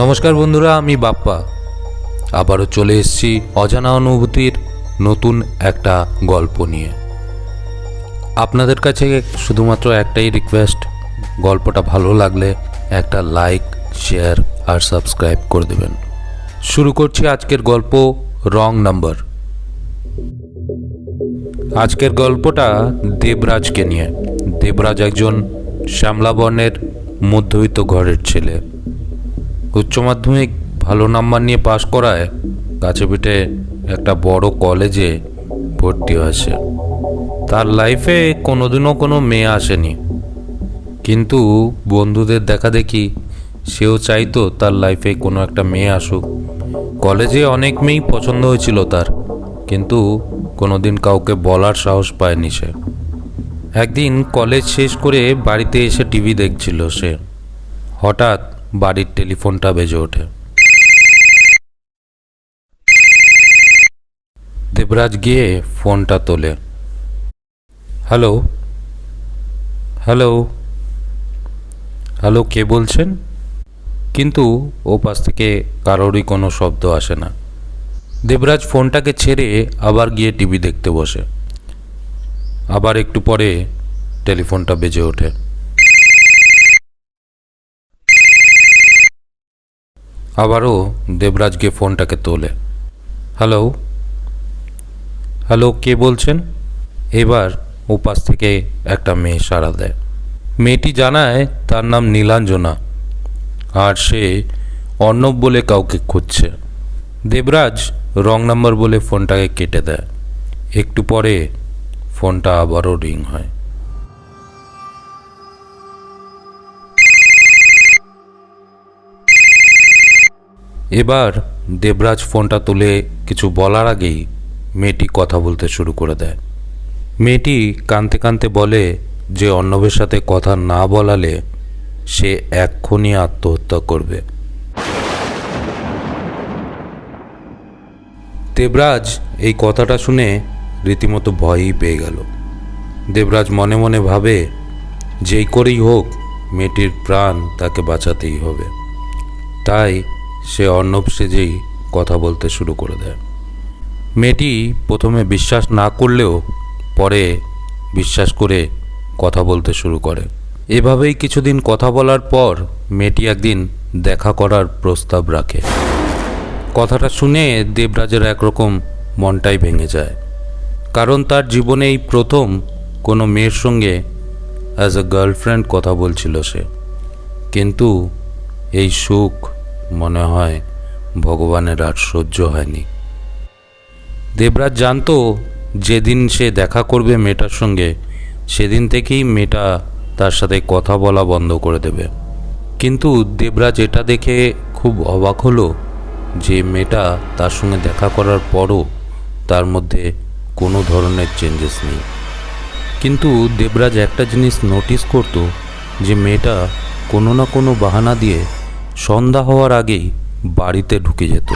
নমস্কার বন্ধুরা, আমি বাপ্পা। আবারও চলে এসেছি অজানা অনুভূতির নতুন একটা গল্প নিয়ে। আপনাদের কাছে শুধুমাত্র একটাই রিকোয়েস্ট গল্পটা ভালো লাগলে একটা লাইক শেয়ার আর সাবস্ক্রাইব করে দেবেন। শুরু করছি আজকের গল্প, রং নাম্বার। আজকের গল্পটা দেবরাজকে নিয়ে। দেবরাজ একজন শ্যামলা বর্ণের মধ্যবিত্ত ঘরের ছেলে। উচ্চ মাধ্যমিক ভালো নাম্বার নিয়ে পাশ করায় কাছে পিঠে একটা বড় কলেজে ভর্তি হয়েছে। তার লাইফে কোনোদিনও কোনো মেয়ে আসেনি। কিন্তু বন্ধুদের দেখা দেখি সেও চাইতো তার লাইফে কোনো একটা মেয়ে আসুক। কলেজে অনেক মেয়েই পছন্দ হয়েছিল তার, কিন্তু কোনোদিন কাউকে বলার সাহস পায়নি সে। একদিন কলেজ শেষ করে বাড়িতে এসে টিভি দেখছিল সে। হঠাৎ বাড়ির টেলিফোনটা বেজে ওঠে। দেবরাজ গিয়ে ফোনটা তোলে। হ্যালো? হ্যালো? হ্যালো, কে বলছেন? কিন্তু ও পাশ থেকে কারোরই কোনো শব্দ আসে না। দেবরাজ ফোনটাকে ছেড়ে আবার গিয়ে টিভি দেখতে বসে। আবার একটু পরে টেলিফোনটা বেজে ওঠে। আবারও দেবরাজকে ফোনটাকে তোলে। হ্যালো? হ্যালো, কে বলছেন? এবার ওপাশ থেকে একটা মেয়ে সাড়া দেয়। মেয়েটি জানায়, তার নাম নীলাঞ্জনা। আর সে অর্ণব বলে কাউকে খুঁজছে। দেবরাজ রং নাম্বার বলে ফোনটাকে কেটে দেয়। একটু পরে ফোনটা আবারও রিং হয়। এবার দেবরাজ ফোনটা তুলে কিছু বলার আগেই মেয়েটি কথা বলতে শুরু করে দেয়। মেয়েটি কানতে কানতে বলে যে অর্ণবের সাথে কথা না বলালে সে এক্ষুনি আত্মহত্যা করবে। দেবরাজ এই কথাটা শুনে রীতিমতো ভয়ই পেয়ে গেল। দেবরাজ মনে মনে ভাবে, যেই করেই হোক, মেয়েটির প্রাণ তাকে বাঁচাতেই হবে। তাই সে অর্ণব সেজেই কথা বলতে শুরু করে দেয়। মেয়েটি প্রথমে বিশ্বাস না করলেও পরে বিশ্বাস করে কথা বলতে শুরু করে। এভাবেই কিছুদিন কথা বলার পর মেয়েটি একদিন দেখা করার প্রস্তাব রাখে। কথাটা শুনে দেবরাজের একরকম মনটাই ভেঙে যায়। কারণ তার জীবনে এই প্রথম কোনো মেয়ের সঙ্গে অ্যাজ এ গার্লফ্রেন্ড কথা বলছিল সে। কিন্তু এই সুখ মনে হয় ভগবানের আর সহ্য হয়নি। দেবরাজ জানতো যেদিন সে দেখা করবে মেয়েটার সঙ্গে, সেদিন থেকেই মেয়েটা তার সাথে কথা বলা বন্ধ করে দেবে। কিন্তু দেবরাজ এটা দেখে খুব অবাক হলো যে মেয়েটা তার সঙ্গে দেখা করার পরও তার মধ্যে কোনো ধরনের চেঞ্জেস নেই। কিন্তু দেবরাজ একটা জিনিস নোটিস করত যে মেয়েটা কোনো না কোনো বাহানা দিয়ে সন্ধ্যা হওয়ার আগেই বাড়িতে ঢুকে যেত।